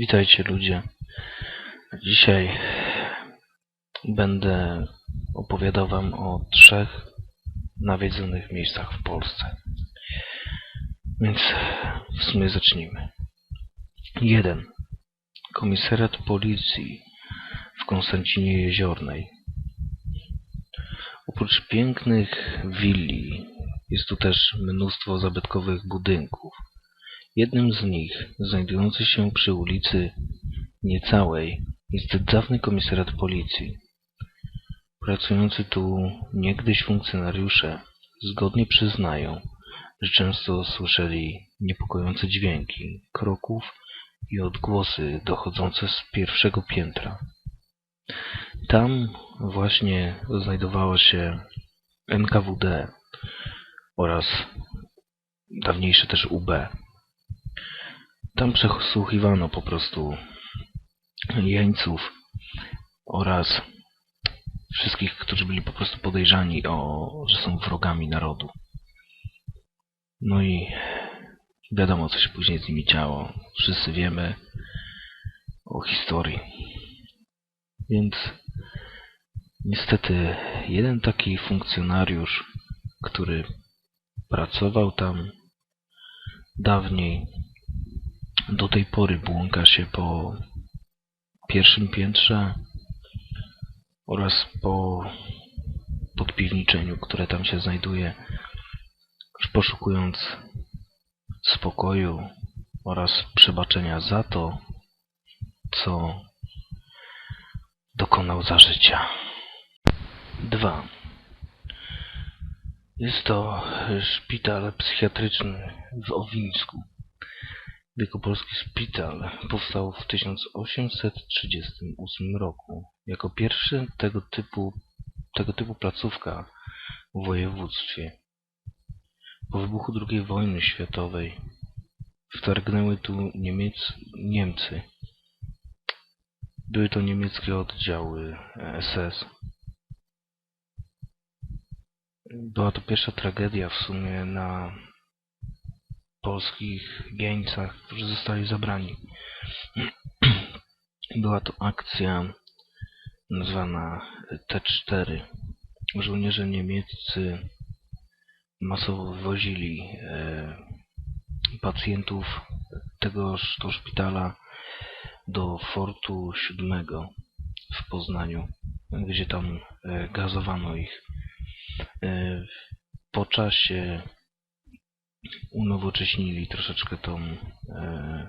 Witajcie ludzie. Dzisiaj będę opowiadał wam o trzech nawiedzonych miejscach w Polsce. Więc w sumie zacznijmy. 1. Komisariat Policji w Konstancinie Jeziornej. Oprócz pięknych willi jest tu też mnóstwo zabytkowych budynków. Jednym z nich, znajdujący się przy ulicy Niecałej, jest dawny komisariat policji. Pracujący tu niegdyś funkcjonariusze zgodnie przyznają, że często słyszeli niepokojące dźwięki kroków i odgłosy dochodzące z pierwszego piętra. Tam właśnie znajdowała się NKWD oraz dawniejsze też UB. Tam przesłuchiwano po prostu jeńców oraz wszystkich, którzy byli po prostu podejrzani o, że są wrogami narodu. No i wiadomo, co się później z nimi działo. Wszyscy wiemy o historii. Więc niestety jeden taki funkcjonariusz, który pracował tam dawniej, do tej pory błąka się po pierwszym piętrze oraz po podpiwniczeniu, które tam się znajduje, poszukując spokoju oraz przebaczenia za to, co dokonał za życia. 2. Jest to szpital psychiatryczny w Owińsku. Wielkopolski szpital powstał w 1838 roku jako pierwszy tego typu, tego typu placówka w województwie. Po wybuchu II wojny światowej wtargnęły tu Niemiec, Niemcy. Były to niemieckie oddziały SS. Była to pierwsza tragedia w sumie na polskich jeńcach, którzy zostali zabrani. Była to akcja nazwana T4. Żołnierze niemieccy masowo wywozili e, pacjentów tegoż to szpitala do Fortu VII w Poznaniu, gdzie tam e, gazowano ich. E, po czasie unowocześnili troszeczkę tą e,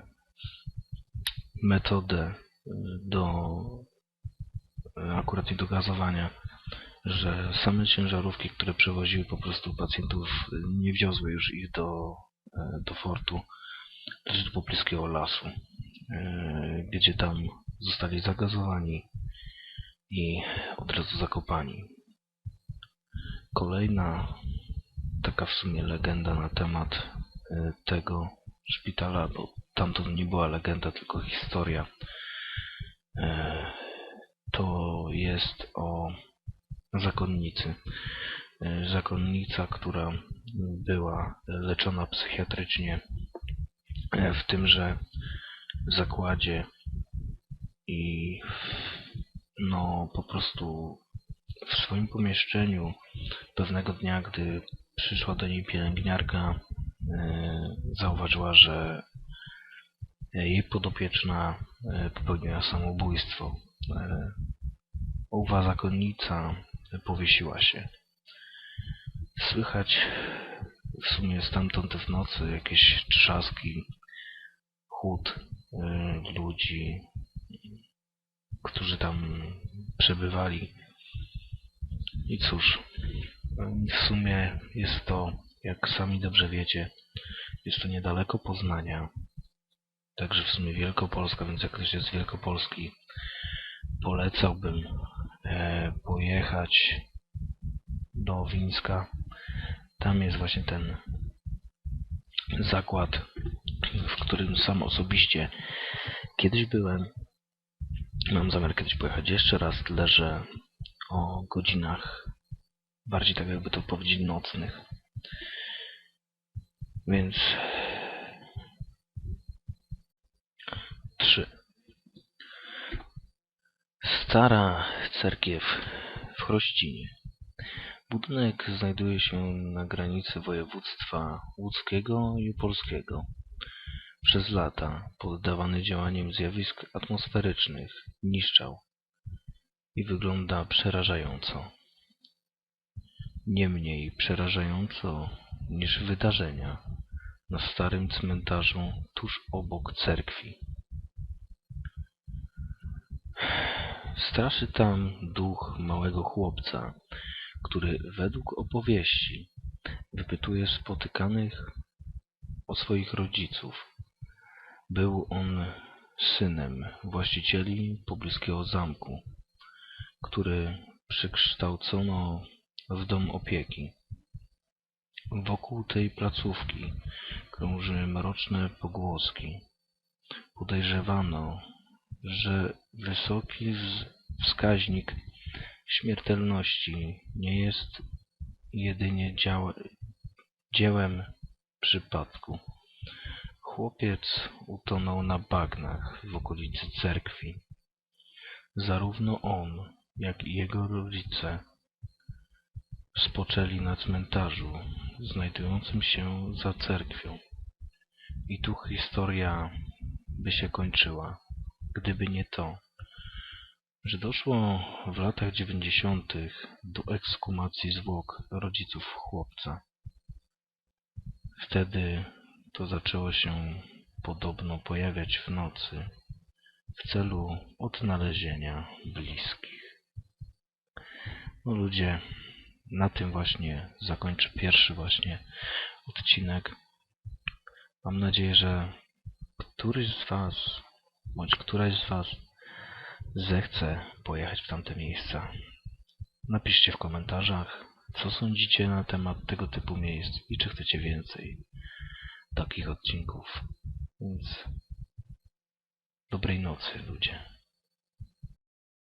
metodę do e, akurat nie do gazowania, że same ciężarówki, które przewoziły po prostu pacjentów, nie wiozły już ich do, e, do fortu, do pobliskiego lasu, e, gdzie tam zostali zagazowani i od razu zakopani. Kolejna taka w sumie legenda na temat y, tego szpitala, bo tamto nie była legenda, tylko historia. E, to jest o zakonnicy. E, zakonnica, która była leczona psychiatrycznie w tymże zakładzie i no po prostu w swoim pomieszczeniu pewnego dnia, gdy przyszła do niej pielęgniarka, zauważyła, że jej podopieczna popełniła samobójstwo. Owa zakonnica powiesiła się. Słychać w sumie stamtąd w nocy jakieś trzaski, chłód ludzi, którzy tam przebywali. I cóż, w sumie jest to, jak sami dobrze wiecie, jest to niedaleko Poznania. Także w sumie Wielkopolska, więc jak ktoś jest z Wielkopolski, polecałbym e, pojechać do Wińska. Tam jest właśnie ten zakład, w którym sam osobiście kiedyś byłem. Mam zamiar kiedyś pojechać jeszcze raz, tyle że o godzinach bardziej tak jakby to powiedzieć nocnych. Więc trzy. Stara cerkiew w Chrościnie. Budynek znajduje się na granicy województwa łódzkiego i opolskiego. Przez lata, poddawany działaniom zjawisk atmosferycznych, niszczał i wygląda przerażająco. Nie mniej przerażająco niż wydarzenia na starym cmentarzu tuż obok cerkwi. Straszy tam duch małego chłopca, który według opowieści wypytuje spotykanych o swoich rodziców. Był on synem właścicieli pobliskiego zamku, który przekształcono w dom opieki. Wokół tej placówki krąży mroczne pogłoski. Podejrzewano, że wysoki wskaźnik śmiertelności nie jest jedynie dziełem przypadku. Chłopiec utonął na bagnach w okolicy cerkwi. Zarówno on, jak i jego rodzice spoczęli na cmentarzu znajdującym się za cerkwią. I tu historia by się kończyła, gdyby nie to, że doszło w latach dziewięćdziesiątych do ekskumacji zwłok rodziców chłopca. Wtedy to zaczęło się podobno pojawiać w nocy w celu odnalezienia bliskich. No ludzie, na tym właśnie zakończę pierwszy właśnie odcinek. Mam nadzieję, że któryś z Was, bądź któraś z Was zechce pojechać w tamte miejsca. Napiszcie w komentarzach, co sądzicie na temat tego typu miejsc i czy chcecie więcej takich odcinków. Więc dobrej nocy ludzie.